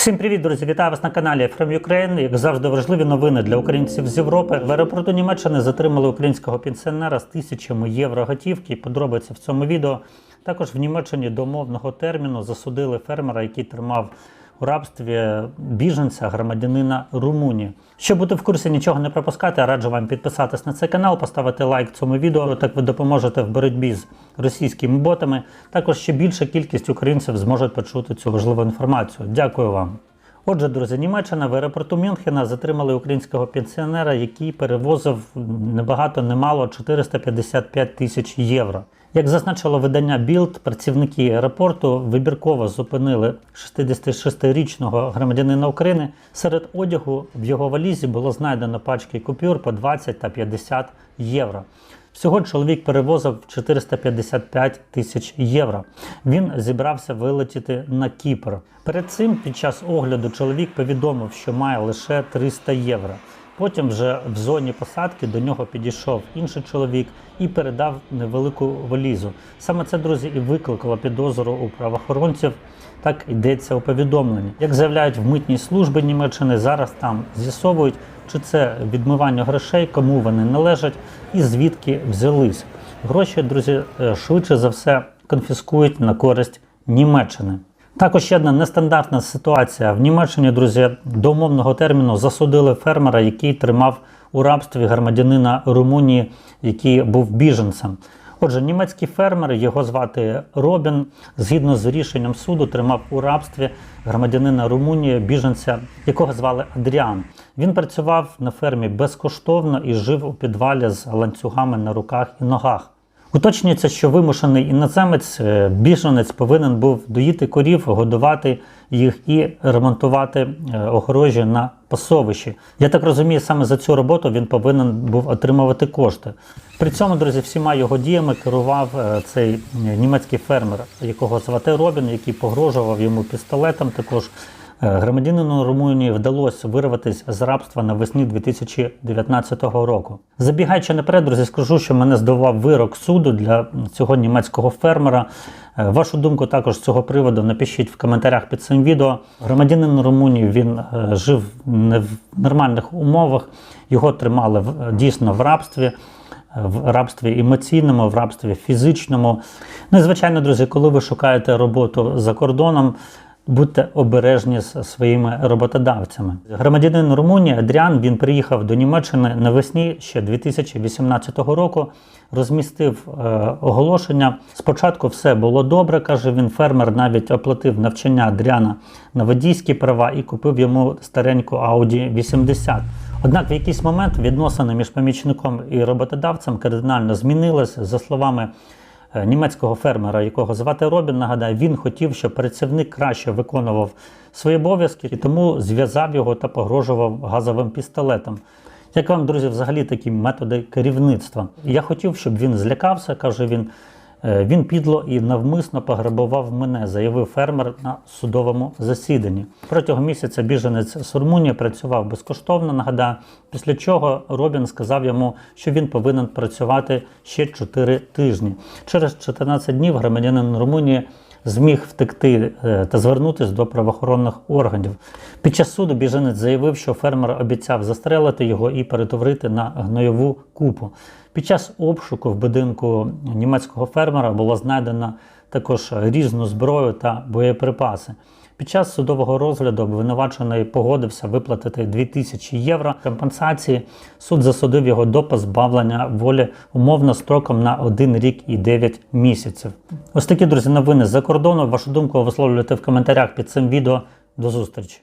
Всім привіт, друзі! Вітаю вас на каналі From Ukraine. Як завжди, важливі новини для українців з Європи. В аеропорту Німеччини затримали українського пенсіонера з тисячами євро готівки. Подробиці в цьому відео. Також в Німеччині до мовного терміну засудили фермера, який тримав у рабстві біженця, громадянина Румунії. Щоб бути в курсі нічого не пропускати, раджу вам підписатись на цей канал, поставити лайк цьому відео. Так ви допоможете в боротьбі з російськими ботами. Також ще більша кількість українців зможуть почути цю важливу інформацію. Дякую вам. Отже, друзі, Німеччина в аеропорту Мюнхена затримали українського пенсіонера, який перевозив небагато немало 455 тисяч євро. Як зазначило видання Білд, працівники аеропорту вибірково зупинили 66-річного громадянина України. Серед одягу в його валізі було знайдено пачки купюр по 20 та 50 євро. Всього чоловік перевозив 455 тисяч євро. Він зібрався вилетіти на Кіпр. Перед цим під час огляду чоловік повідомив, що має лише 300 євро. Потім вже в зоні посадки до нього підійшов інший чоловік і передав невелику валізу. Саме це, друзі, і викликало підозру у правоохоронців. Так йдеться у повідомленні. Як заявляють в митній службі Німеччини, зараз там з'ясовують, чи це відмивання грошей, кому вони належать і звідки взялись. Гроші, друзі, е, швидше за все конфіскують на користь Німеччини. Також ще одна нестандартна ситуація. В Німеччині, друзі, до умовного терміну засудили фермера, який тримав у рабстві громадянина Румунії, який був біженцем. Отже, німецький фермер, його звати Робін, згідно з рішенням суду, тримав у рабстві громадянина Румунії, біженця, якого звали Адріан. Він працював на фермі безкоштовно і жив у підвалі з ланцюгами на руках і ногах. Уточнюється, що вимушений іноземець, е, біженець повинен був доїти корів, годувати їх і ремонтувати е, огорожі на пасовищі. Я так розумію, саме за цю роботу він повинен був отримувати кошти. При цьому, друзі, всіма його діями керував е, цей німецький фермер, якого звати Робін, який погрожував йому пістолетом. Також Громадянину Румунії вдалося вирватися з рабства навесні 2019 року. Забігаючи наперед, друзі, скажу, що мене здивував вирок суду для цього німецького фермера. Е, Вашу думку також з цього приводу напишіть в коментарях під цим відео. Громадянин Румунії він е, жив не в нормальних умовах, його тримали дійсно в рабстві. е, В рабстві емоційному, в рабстві фізичному. Ну і звичайно, друзі, коли ви шукаєте роботу за кордоном, Будьте обережні з своїми роботодавцями. Громадянин Румунії Адріан він приїхав до Німеччини навесні ще 2018 року. Розмістив е, оголошення. Спочатку все було добре, каже він. Фермер навіть оплатив навчання Адріана на водійські права і купив йому стареньку Audi 80. Однак в якийсь момент відносини між помічником і роботодавцем кардинально змінилися. За словами німецького фермера, якого звати Робін, нагадаю, він хотів, щоб працівник краще виконував свої обов'язки і тому зв'язав його та погрожував газовим пістолетом. Як вам, друзі, взагалі такі методи керівництва? Я хотів, щоб він злякався, каже він. Е, Він підло і навмисно пограбував мене, заявив фермер на судовому засіданні. Протягом місяця біженець з Румунії працював безкоштовно. Нагадаю, після чого Робін сказав йому, що він повинен працювати ще 4 тижні. Через 14 днів громадянин Румунії зміг втекти е, та звернутися до правоохоронних органів. Під час суду біженець заявив, що фермер обіцяв застрелити його і перетворити на гнойову купу. Під час обшуку в будинку німецького фермера було знайдено також різну зброю та боєприпаси. Під час судового розгляду обвинувачений погодився виплатити 2000 євро компенсації. Суд засудив його до позбавлення волі умовно строком на 1 рік і 9 місяців. Ось такі друзі новини з-за кордону. Вашу думку висловлюйте в коментарях під цим відео. До зустрічі!